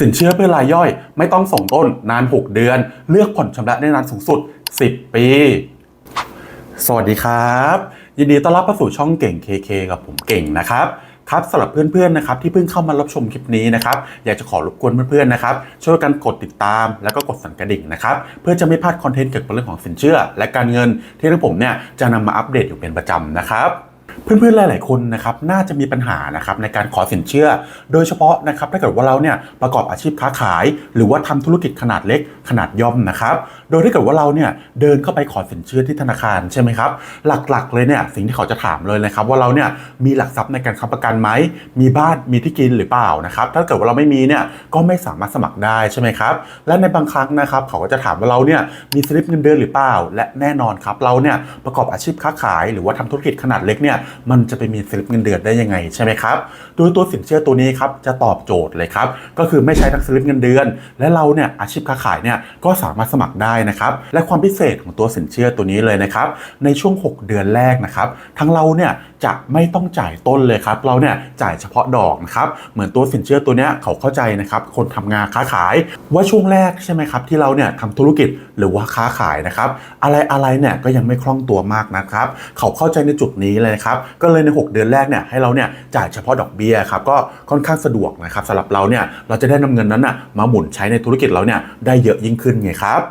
สินเชื่อเพื่อรายย่อย ไม่ต้องส่งต้นนาน 6 เดือน เลือกผ่อนชำระได้นานสูงสุด 10 ปี สวัสดีครับ ยินดีต้อนรับเข้าสู่ช่องเก่ง KK กับผมเก่งนะครับครับสำหรับเพื่อนๆนะครับที่เพิ่งเข้ามารับชมคลิปนี้นะครับอยากจะขอรบกวนเพื่อนๆนะครับช่วยกันกดติดตามแล้วก็กดสั่นกระดิ่งนะครับเพื่อจะไม่พลาดคอนเทนต์เกี่ยวกับเรื่องของสินเชื่อ และการเงินที่ทางผมเนี่ยจะนำมาอัปเดตอยู่เป็นประจำนะครับ เพื่อนๆหลาย ๆ คนนะครับน่าจะมีปัญหานะครับในการขอสินเชื่อ โดยเฉพาะนะครับถ้าเกิดว่าเราเนี่ยประกอบอาชีพค้าขาย หรือว่าทำธุรกิจขนาดเล็กขนาดย่อมนะครับโดยถ้าเกิดว่าเราเนี่ยเดินเข้าไปขอสินเชื่อที่ธนาคารใช่ไหมครับหลัก ๆ เลยเนี่ยสิ่งที่เขาจะถามเลยนะครับว่าเราเนี่ยมีหลักทรัพย์ในการค้ำประกันไหมมีบ้านมีที่กินหรือเปล่านะครับถ้าเกิดว่าเราไม่มีเนี่ยก็ไม่สามารถสมัครได้ใช่ไหมครับและในบางครั้งนะครับเขาก็จะถามว่าเราเนี่ยมีสลิปเงินเดือนหรือเปล่า และแน่นอนครับเราเนี่ยประกอบอาชีพค้าขาย หรือว่าทำธุรกิจขนาดเล็กเนี่ยมันจะไปมีสลิปเงินเดือนได้ยังไงใช่ไหมครับโดยตัวสินเชื่อตัวนี้ครับจะตอบโจทย์เลยครับก็คือไม่ใช้ทั้งสลิปเงินเดือน และเราเนี่ยอาชีพค้าขายเนี่ยก็สามารถสมัครได้นะครับและความพิเศษของตัวสินเชื่อตัวนี้เลยนะครับในช่วง 6 เดือนแรกนะครับทั้งเราเนี่ยจะไม่ต้องจ่ายต้นเลยครับเราเนี่ยจ่ายเฉพาะดอกนะครับเหมือนตัวสินเชื่อตัวเนี้ยเขาเข้าใจนะครับคนทำงานค้าขายว่าช่วงแรกใช่ไหมครับที่เราเนี่ยทำธุรกิจหรือว่าค้าขายนะครับอะไรอะไรเนี่ยก็ยังไม่คล่องตัวมากนะครับเขาเข้าใจในจุดนี้เลยครับนะครับก็เลยใน 6 เดือนแรกเนี่ยให้เราเนี่ยจ่ายเฉพาะดอกเบี้ยครับก็ค่อนข้างสะดวกนะครับสำหรับเราเนี่ยเราจะได้นำเงินนั้นน่ะมาหมุนใช้ในธุรกิจเราเนี่ยได้เยอะยิ่งขึ้นไงครับ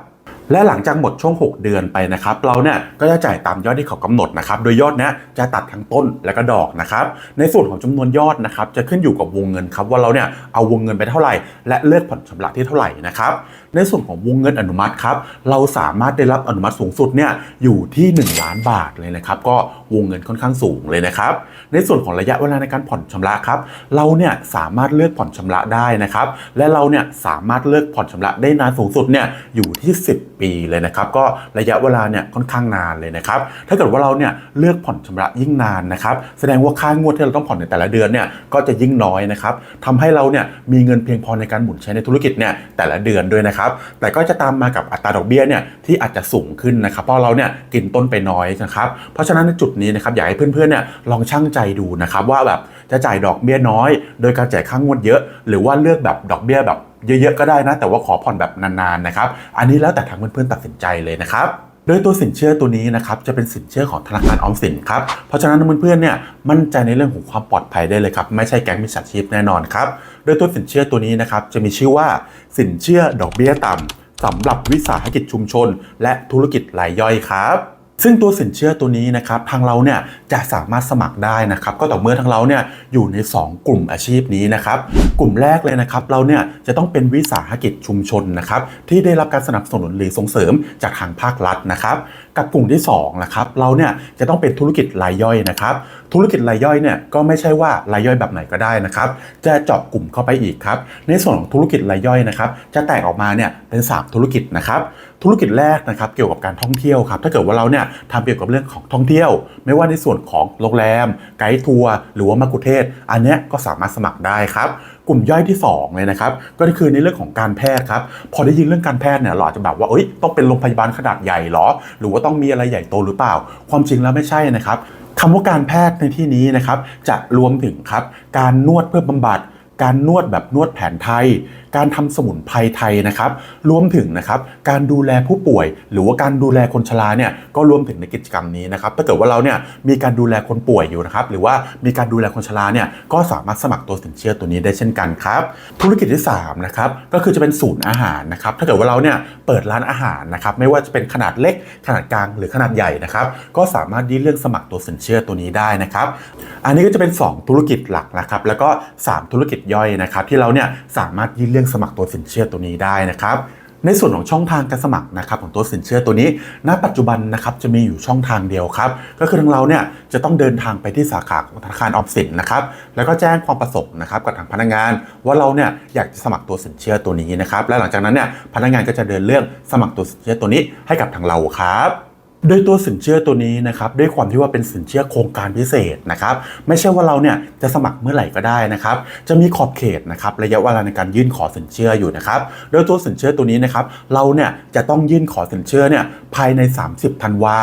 และหลังจากหมดช่วง 6 เดือนไปนะครับเราเนี่ยก็จะจ่ายตามยอดที่เขากำหนดนะครับโดยยอดเนี้ยจะตัดทั้งต้นและก็ดอกนะครับในส่วนของจำนวนยอดนะครับจะขึ้นอยู่กับวงเงินครับว่าเราเนี่ยเอาวงเงินไปเท่าไหร่ และเลือกผ่อนชำระที่เท่าไหร่นะครับในส่วนของวงเงินอนุมัติครับเราสามารถได้รับอนุมัติสูงสุดเนี่ยอยู่ที่ 1 ล้านบาทเลยนะครับก็วงเงินค่อนข้างสูงเลยนะครับ ในส่วนของระยะเวลาในการผ่อนชำระครับ เราเนี่ยสามารถเลือกผ่อนชำระได้นะครับ และเราเนี่ยสามารถเลือกผ่อนชำระได้นานสูงสุดเนี่ยอยู่ที่ 10 ปีเลยนะครับ ก็ระยะเวลาเนี่ยค่อนข้างนานเลยนะครับ ถ้าเกิดว่าเราเนี่ยเลือกผ่อนชำระยิ่งนานนะครับแสดงว่าค่างวดที่เราต้องผ่อนในแต่ละเดือนเนี่ยก็จะยิ่งน้อยนะครับทำให้เราเนี่ยมีเงินเพียงพอในการหมุนใช้ในธุรกิจเนี่ยแต่ละเดือนด้วยนะครับ แต่ก็จะตามมากับอัตราดอกเบี้ยเนี่ยที่อาจจะสูงขึ้นนะครับ เพราะเราเนี่ยกินต้นไปน้อยนะครับ เพราะฉะนั้นในจุดนี้นะครับอยากให้เพื่อนๆเนี่ยลองชั่งใจดูนะครับว่าแบบจะจ่ายดอกเบี้ยน้อย โดยการจ่ายค่างวดเยอะ หรือว่าเลือกแบบดอกเบี้ยแบบเยอะๆก็ได้นะ แต่ว่าขอผ่อนแบบนานๆนะครับอันนี้แล้วแต่ทางเพื่อนๆตัดสินใจเลยนะครับโดยตัวสินเชื่อตัวนี้นะครับจะเป็นสินเชื่อของธนาคารออมสินครับเพราะฉะนั้นเพื่อนๆเนี่ยมั่นใจในเรื่องของความปลอดภัยได้เลยครับไม่ใช่แก๊งมิจฉาชีพแน่นอนครับโดยตัวสินเชื่อตัวนี้นะครับจะมีชื่อว่าสินเชื่อดอกเบี้ยต่ำสำหรับวิสาหกิจชุมชน และธุรกิจรายย่อยครับ ซึ่งตัวสินเชื่อตัวนี้นะครับทางเราเนี่ยจะสามารถสมัครได้นะครับ ก็ต่อเมื่อทางเราเนี่ยอยู่ใน 2 กลุ่มอาชีพนี้นะครับ กลุ่มแรกเลยนะครับ เราเนี่ยจะต้องเป็นวิสาหกิจชุมชนนะครับที่ได้รับการสนับสนุนหรือส่งเสริมจากทางภาครัฐนะครับ กับกลุ่มที่2นะครับเราเนี่ยจะต้องเป็นธุรกิจรายย่อยนะครับธุรกิจรายย่อยเนี่ยก็ไม่ใช่ว่ารายย่อยแบบไหนก็ได้นะครับจะเจาะกลุ่มเข้าไปอีกครับในส่วนของธุรกิจรายย่อยนะครับจะแตกออกมาเนี่ยเป็น 3 ธุรกิจนะครับธุรกิจแรกนะครับเกี่ยวกับการท่องเที่ยวครับถ้าเกิดว่าเราเนี่ยทำเกี่ยวกับเรื่องของท่องเที่ยว ไม่ว่าในส่วนของโรงแรม ไกด์ทัวร์หรือว่ามากุเทศ อันเนี้ยก็สามารถสมัครได้ครับ กลุ่มย่อยที่ 2 เลยนะครับ ก็คือในเรื่องของการแพทย์ครับ พอได้ยินเรื่องการแพทย์เนี่ยเราอาจจะแบบว่าเอ้ยต้องเป็นโรงพยาบาลขนาดใหญ่หรอ หรือว่าต้องมีอะไรใหญ่โตหรือเปล่า ความจริงแล้วไม่ใช่นะครับคำว่าการแพทย์ในที่นี้นะครับจะรวมถึงครับการนวดเพื่อบำบัด การนวดแบบนวดแผนไทย การทำสมุนไพรไทยนะครับ รวมถึงนะครับการดูแลผู้ป่วย หรือว่าการดูแลคนชราเนี่ยก็รวมถึงในกิจกรรมนี้นะครับ ถ้าเกิดว่าเราเนี่ยมีการดูแลคนป่วยอยู่นะครับหรือว่ามีการดูแลคนชราเนี่ยก็สามารถสมัครตัวสินเชื่อตัวนี้ได้เช่นกันครับ ธุรกิจที่3นะครับก็คือจะเป็นศูนย์อาหารนะครับ ถ้าเกิดว่าเราเนี่ยเปิดร้านอาหารนะครับไม่ว่าจะเป็นขนาดเล็กขนาดกลางหรือขนาดใหญ่นะครับก็สามารถยื่นเรื่องสมัครตัวสินเชื่อตัวนี้ได้นะครับ อันนี้ก็จะเป็น 2 ธุรกิจหลักนะครับแล้วก็ 3 ธุรกิจย่อยนะครับที่เราเนี่ยสามารถยื่นเรื่องสมัครตัวสินเชื่อตัวนี้ได้นะครับในส่วนของช่องทางการสมัครนะครับของตัวสินเชื่อตัวนี้ ณ ปัจจุบันนะครับจะมีอยู่ช่องทางเดียวครับ ก็คือทางเราเนี่ยจะต้องเดินทางไปที่สาขาของธนาคารออมสินนะครับ แล้วก็แจ้งความประสงค์นะครับกับทางพนักงาน ว่าเราเนี่ยอยากจะสมัครตัวสินเชื่อตัวนี้นะครับ และหลังจากนั้นเนี่ยพนักงานก็จะเดินเรื่องสมัครตัวสินเชื่อตัวนี้ให้กับทางเราครับ โดยตัวสินเชื่อตัวนี้นะครับด้วยความที่ว่าเป็นสินเชื่อโครงการพิเศษนะครับไม่ใช่ว่าเราเนี่ยจะสมัครเมื่อไหร่ก็ได้นะครับจะมีขอบเขตนะครับระยะเวลาในการยื่นขอสินเชื่ออยู่นะครับโดยตัวสินเชื่อตัวนี้นะครับเราเนี่ยจะต้องยื่นขอสินเชื่อเนี่ยภายใน 30ธันวา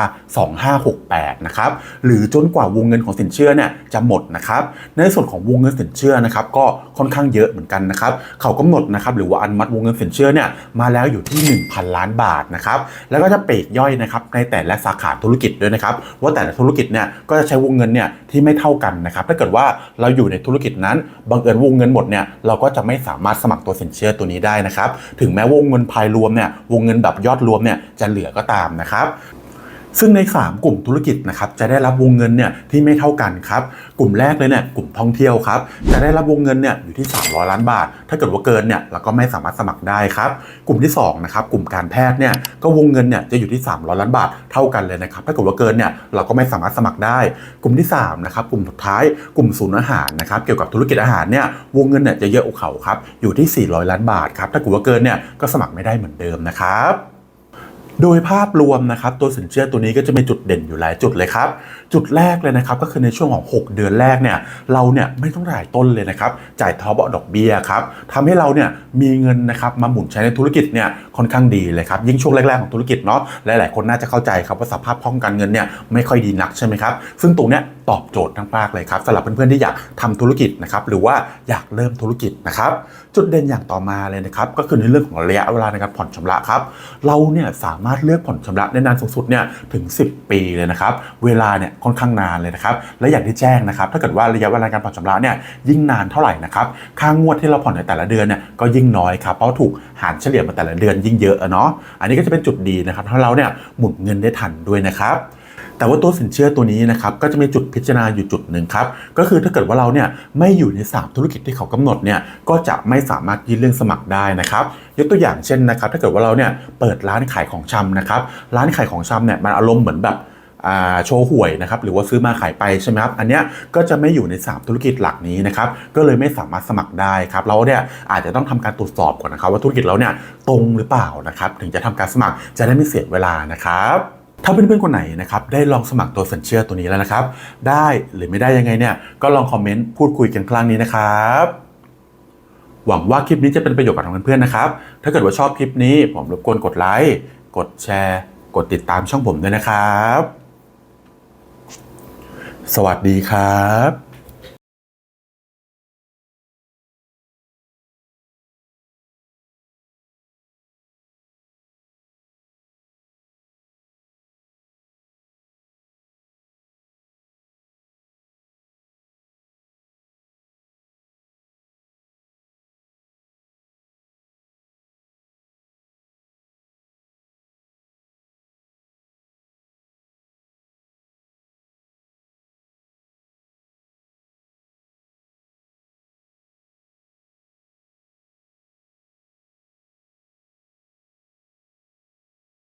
2568นะครับหรือจนกว่าวงเงินของสินเชื่อเนี่ยจะหมดนะครับในส่วนของวงเงินสินเชื่อนะครับก็ค่อนข้างเยอะเหมือนกันนะครับเขากำหนดนะครับหรือว่าอนุมัติวงเงินสินเชื่อเนี่ยมาแล้วอยู่ที่ 1,000 ล้านบาทนะครับแล้วก็จะเปรกย่อยนะครับในแต่ละสาขาธุรกิจด้วยนะครับว่าแต่ละธุรกิจเนี่ยก็จะใช้วงเงินเนี่ยที่ไม่เท่ากันนะครับถ้าเกิดว่าเราอยู่ในธุรกิจนั้นบังเอิญวงเงินหมดเนี่ยเราก็จะไม่สามารถสมัครตัวสินเชื่อตัวนี้ได้นะครับถึงแม้วงเงินภายรวมเนี่ยวงเงินแบบยอดรวมเนี่ยจะเหลือก็ตามนะครับ ซึ่งใน 3 กลุ่มธุรกิจนะครับจะได้รับวงเงินเนี่ยที่ไม่เท่ากันครับกลุ่มแรกเลยเนี่ยกลุ่มท่องเที่ยวครับจะได้รับวงเงินเนี่ยอยู่ที่ 300 ล้านบาท ถ้าเกิดว่าเกินเนี่ยเราก็ไม่สามารถสมัครได้ครับกลุ่มที่2นะครับกลุ่มการแพทย์เนี่ยก็วงเงินเนี่ยจะอยู่ที่ 300 ล้านบาทเท่ากันเลยนะครับถ้าเกิดว่าเกินเนี่ยเราก็ไม่สามารถสมัครได้ กลุ่มที่3นะครับกลุ่มสุดท้ายกลุ่มศูนย์อาหารนะครับเกี่ยวกับธุรกิจอาหารเนี่ยวงเงินเนี่ยจะเยอะกว่าเขาครับอยู่ที่ 400 ล้านบาทครับถ้าเกิดว่าเกินเนี่ยก็สมัครไม่ได้เหมือนเดิมนะครับ โดยภาพรวมนะครับตัวสินเชื่อตัวนี้ก็จะมีจุดเด่นอยู่หลายจุดเลยครับ จุดแรกเลยนะครับก็คือในช่วงของ 6 เดือนแรกเนี่ยเราเนี่ยไม่ต้องจ่ายต้นเลยนะครับจ่ายทบดอกเบี้ยครับทำให้เราเนี่ยมีเงินนะครับมาหมุนใช้ในธุรกิจเนี่ยค่อนข้างดีเลยครับยิ่งช่วงแรกๆของธุรกิจเนาะหลายๆคนน่าจะเข้าใจครับว่าสภาพคล่องการเงินเนี่ยไม่ค่อยดีนักใช่ไหมครับซึ่งตรงเนี้ยตอบโจทย์ทั้งมากเลยครับสำหรับเพื่อนๆที่อยากทำธุรกิจนะครับหรือว่าอยากเริ่มธุรกิจนะครับจุดเด่นอย่างต่อมาเลยนะครับก็คือในเรื่องของระยะเวลาในการผ่อนชำระครับเราเนี่ยสาามารถเลือกผ่อนชำระได้นานสูงสุดเนี่ยถึง 10 ปีเลยนะครับเวลาเนี่ยค่อนข้างนานเลยนะครับและอย่างที่แจ้งนะครับถ้าเกิดว่าระยะเวลาการผ่อนชำระเนี่ยยิ่งนานเท่าไหร่นะครับค่างวดที่เราผ่อนในแต่ละเดือนเนี่ยก็ยิ่งน้อยครับเพราะถูกหารเฉลี่ยมาแต่ละเดือนยิ่งเยอะอะเนาะอันนี้ก็จะเป็นจุดดีนะครับถ้าเราเนี่ยหมุนเงินได้ทันด้วยนะครับ แต่ว่าตัวสินเชื่อตัวนี้นะครับก็จะมีจุดพิจารณาอยู่จุดหนึ่งครับก็คือถ้าเกิดว่าเราเนี่ยไม่อยู่ในสามธุรกิจที่เขากำหนดเนี่ยก็จะไม่สามารถยื่นเรื่องสมัครได้นะครับยกตัวอย่างเช่นนะครับ ถ้าเกิดว่าเราเนี่ยเปิดร้านขายของชำนะครับร้านขายของชำเนี่ยมันอารมณ์เหมือนแบบโชว์หวยนะครับหรือว่าซื้อมาขายไปใช่ไหมครับอันเนี้ยก็จะไม่อยู่ใน 3 ธุรกิจหลักนี้นะครับก็เลยไม่สามารถสมัครได้ครับเราเนี่ยอาจจะต้องทำการตรวจสอบก่อนนะครับว่าธุรกิจเราเนี่ยตรงหรือเปล่านะครับถึงจะทำการสมัครจะได้ไม่เสียเวลานะครับ ถ้าเพื่อนๆคนไหนนะครับได้ลองสมัครตัวสินเชื่อตัวนี้แล้วนะครับ ได้หรือไม่ได้ยังไงเนี่ยก็ลองคอมเมนต์พูดคุยกันข้างล่างนี้นะครับ หวังว่าคลิปนี้จะเป็นประโยชน์กับเพื่อนๆนะครับ ถ้าเกิดว่าชอบคลิปนี้ผมรบกวนกดไลค์กดแชร์ กดติดตามช่องผมด้วยนะครับ สวัสดีครับ